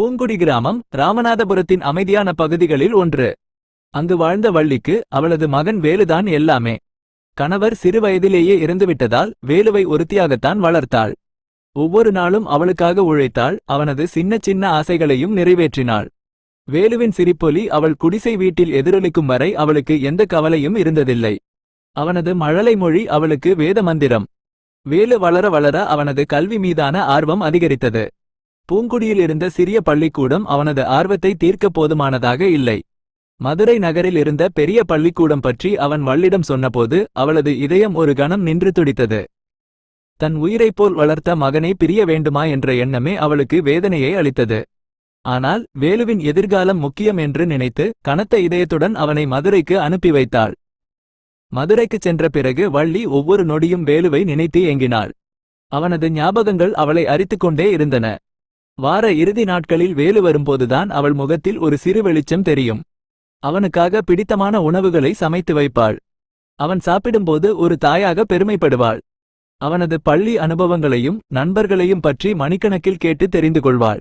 பூங்குடி கிராமம் ராமநாதபுரத்தின் அமைதியான பகுதிகளில் ஒன்று. அங்கு வாழ்ந்த வள்ளிக்கு அவளது மகன் வேலுதான் எல்லாமே. கணவர் சிறுவயதிலேயே இறந்துவிட்டதால் வேலுவை ஒருத்தியாகத்தான் வளர்த்தாள். ஒவ்வொரு நாளும் அவளுக்காக உழைத்தாள் அவனது சின்ன சின்ன ஆசைகளையும் நிறைவேற்றினாள். வேலுவின் சிரிப்பொலி அவள் குடிசை வீட்டில் எதிரொலிக்கும் வரை அவளுக்கு எந்த கவலையும் இருந்ததில்லை. அவனது மழலை மொழி அவளுக்கு வேத மந்திரம் வேலு வளர வளர அவனது கல்வி மீதான ஆர்வம் அதிகரித்தது. பூங்குடியில் இருந்த சிறிய பள்ளிக்கூடம் அவனது ஆர்வத்தை தீர்க்க போதுமானதாக இல்லை. மதுரை நகரில் இருந்த பெரிய பள்ளிக்கூடம் பற்றி அவன் வள்ளிடம் சொன்னபோது அவளது இதயம் ஒரு கணம் நின்று துடித்தது. தன் உயிரைப் போல் வளர்த்த மகனை பிரிய வேண்டுமா என்ற எண்ணமே அவளுக்கு வேதனையை அளித்தது. ஆனால் வேலுவின் எதிர்காலம் முக்கியம் என்று நினைத்து கனத்த இதயத்துடன் அவனை மதுரைக்கு அனுப்பி வைத்தாள். மதுரைக்குச் சென்ற பிறகு வள்ளி ஒவ்வொரு நொடியும் வேலுவை நினைத்து ஏங்கினாள். அவனது ஞாபகங்கள் அவளை அரித்துக்கொண்டே இருந்தன. வார இறுதி நாட்களில் வேலு வரும்போதுதான் அவள் முகத்தில் ஒரு சிறு வெளிச்சம் தெரியும். அவனுக்காக பிடித்தமான உணவுகளை சமைத்து வைப்பாள். அவன் சாப்பிடும்போது ஒரு தாயாக பெருமைப்படுவாள். அவனது பள்ளி அனுபவங்களையும் நண்பர்களையும் பற்றி மணிக்கணக்கில் கேட்டு தெரிந்து கொள்வாள்.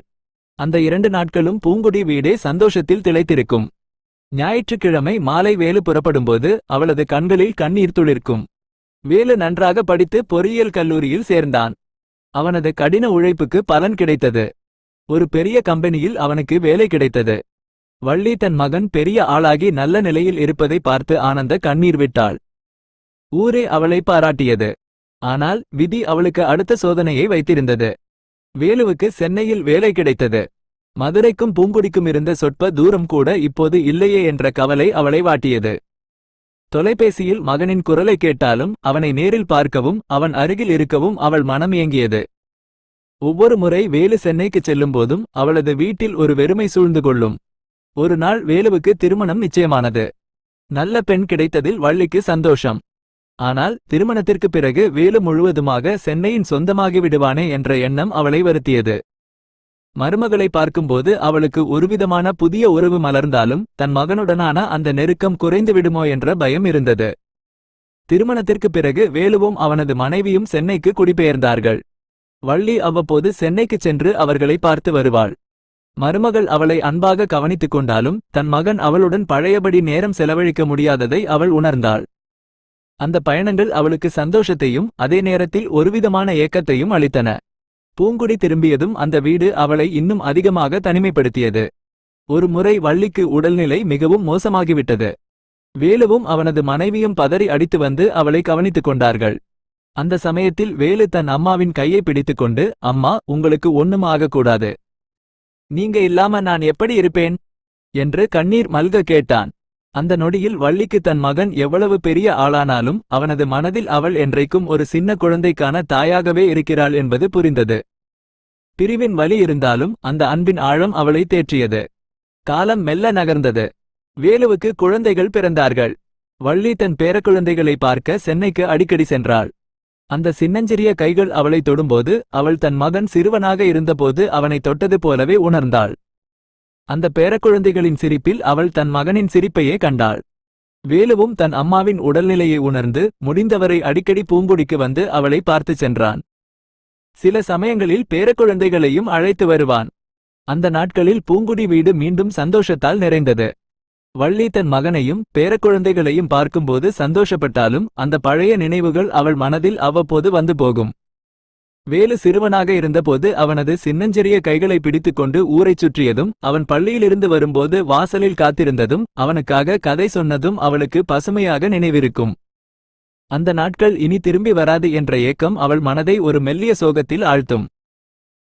அந்த இரண்டு நாட்களும் பூங்குடி வீடே சந்தோஷத்தில் திளைத்திருக்கும். ஞாயிற்றுக்கிழமை மாலை வேலு புறப்படும்போது அவளது கண்களில் கண்ணீர் துளிர்க்கும். வேலு நன்றாக படித்து பொறியியல் கல்லூரியில் சேர்ந்தான். அவனது கடின உழைப்புக்கு பலன் கிடைத்தது. ஒரு பெரிய கம்பெனியில் அவனுக்கு வேலை கிடைத்தது. வள்ளி தன் மகன் பெரிய ஆளாகி நல்ல நிலையில் இருப்பதை பார்த்து ஆனந்த கண்ணீர் விட்டாள். ஊரே அவளை பாராட்டியது. ஆனால் விதி அவளுக்கு அடுத்த சோதனையை வைத்திருந்தது. வேலுவுக்கு சென்னையில் வேலை கிடைத்தது. மதுரைக்கும் பூங்குடிக்கும் இருந்த சொற்ப தூரம் கூட இப்போது இல்லையே என்ற கவலை அவளை வாட்டியது. தொலைபேசியில் மகனின் குரலை கேட்டாலும் அவனை நேரில் பார்க்கவும் அவன் அருகில் இருக்கவும் அவள் மனம் ஏங்கியது ஒவ்வொரு முறை வேலு சென்னைக்கு செல்லும்போதும் அவளது வீட்டில் ஒரு வெறுமை சூழ்ந்து கொள்ளும். ஒரு நாள் வேலுவுக்கு திருமணம் நிச்சயமானது. நல்ல பெண் கிடைத்ததில் வள்ளிக்கு சந்தோஷம். ஆனால் திருமணத்திற்குப் பிறகு வேலு முழுவதுமாக சென்னையின் சொந்தமாகி விடுவானே என்ற எண்ணம் அவளை வருத்தியது. மருமகளை பார்க்கும்போது அவளுக்கு ஒருவிதமான புதிய உறவு மலர்ந்தாலும் தன் மகனுடனான அந்த நெருக்கம் குறைந்து விடுமோ என்ற பயம் இருந்தது. திருமணத்திற்குப் பிறகு வேலுவும் அவனது மனைவியும் சென்னைக்கு குடிபெயர்ந்தார்கள். வள்ளி அவ்வப்போது சென்னைக்குச் சென்று அவர்களை பார்த்து வருவாள். மருமகள் அவளை அன்பாக கவனித்துக் கொண்டாலும் தன் மகன் அவளுடன் பழையபடி நேரம் செலவழிக்க முடியாததை அவள் உணர்ந்தாள். அந்த பயணங்கள் அவளுக்கு சந்தோஷத்தையும் அதே நேரத்தில் ஒருவிதமான ஏக்கத்தையும் அளித்தன. பூங்குடி திரும்பியதும் அந்த வீடு அவளை இன்னும் அதிகமாக தனிமைப்படுத்தியது. ஒரு முறை வள்ளிக்கு உடல்நிலை மிகவும் மோசமாகிவிட்டது. வேலுவும் அவனது மனைவியும் பதறி அடித்து வந்து அவளை கவனித்துக் கொண்டார்கள். அந்த சமயத்தில் வேலு தன் அம்மாவின் கையை பிடித்துக்கொண்டு அம்மா உங்களுக்கு ஒண்ணும் ஆகக்கூடாது. நீங்க இல்லாம நான் எப்படி இருப்பேன்? என்று கண்ணீர் மல்க கேட்டான். அந்த நொடியில் வள்ளிக்கு தன் மகன் எவ்வளவு பெரிய ஆளானாலும் அவனது மனதில் அவள் என்றைக்கும் ஒரு சின்ன குழந்தைக்கான தாயாகவே இருக்கிறாள் என்பது புரிந்தது. பிரிவின் வலி இருந்தாலும் அந்த அன்பின் ஆழம் அவளை தேற்றியது. காலம் மெல்ல நகர்ந்தது. வேலுவுக்கு குழந்தைகள் பிறந்தார்கள். வள்ளி தன் பேரக்குழந்தைகளை பார்க்க சென்னைக்கு அடிக்கடி சென்றாள். அந்த சின்னஞ்சிறிய கைகள் அவளை தொடும்போது அவள் தன் மகன் சிறுவனாக இருந்தபோது அவனை தொட்டது போலவே உணர்ந்தாள். அந்த பேரக்குழந்தைகளின் சிரிப்பில் அவள் தன் மகனின் சிரிப்பையே கண்டாள். வேலுவும் தன் அம்மாவின் உடல்நிலையை உணர்ந்து முடிந்தவரை அடிக்கடி பூங்குடிக்கு வந்து அவளை பார்த்துச் சென்றான். சில சமயங்களில் பேரக்குழந்தைகளையும் அழைத்து வருவான். அந்த நாட்களில் பூங்குடி வீடு மீண்டும் சந்தோஷத்தால் நிறைந்தது. வள்ளி தன் மகனையும் பேரக்குழந்தைகளையும் பார்க்கும்போது சந்தோஷப்பட்டாலும் அந்த பழைய நினைவுகள் அவள் மனதில் அவ்வப்போது வந்து போகும். வேலு சிறுவனாக இருந்தபோது அவனது சின்னஞ்சிறிய கைகளை பிடித்துக்கொண்டு ஊரைச் சுற்றியதும் அவன் பள்ளியிலிருந்து வரும்போது வாசலில் காத்திருந்ததும் அவனுக்காக கதை சொன்னதும் அவளுக்கு பசுமையாக நினைவிருக்கும். அந்த நாட்கள் இனி திரும்பி வராது என்ற ஏக்கம் அவள் மனதை ஒரு மெல்லிய சோகத்தில் ஆழ்த்தும்.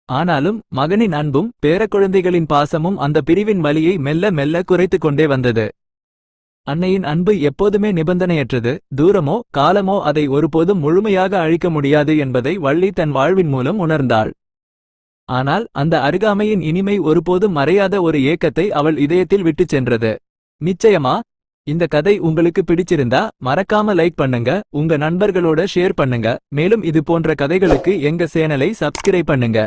ஆனாலும் மகனின் அன்பும் பேரக்குழந்தைகளின் பாசமும் அந்த பிரிவின் வலியை மெல்ல மெல்ல குறைத்துக் கொண்டே வந்தது. அன்னையின் அன்பு எப்போதுமே நிபந்தனையற்றது. தூரமோ காலமோ அதை ஒருபோதும் முழுமையாக அழிக்க முடியாது என்பதை வள்ளி தன் வாழ்வின் மூலம் உணர்ந்தாள். ஆனால் அந்த அருகாமையின் இனிமை ஒருபோதும் மறையாத ஒரு ஏக்கத்தை அவள் இதயத்தில் விட்டுச் சென்றது. நிச்சயமா? இந்த கதை உங்களுக்கு பிடிச்சிருந்தா மறக்காம லைக் பண்ணுங்க உங்க நண்பர்களோட ஷேர் பண்ணுங்க மேலும் இது போன்ற கதைகளுக்கு எங்க சேனலை சப்ஸ்கிரைப் பண்ணுங்க.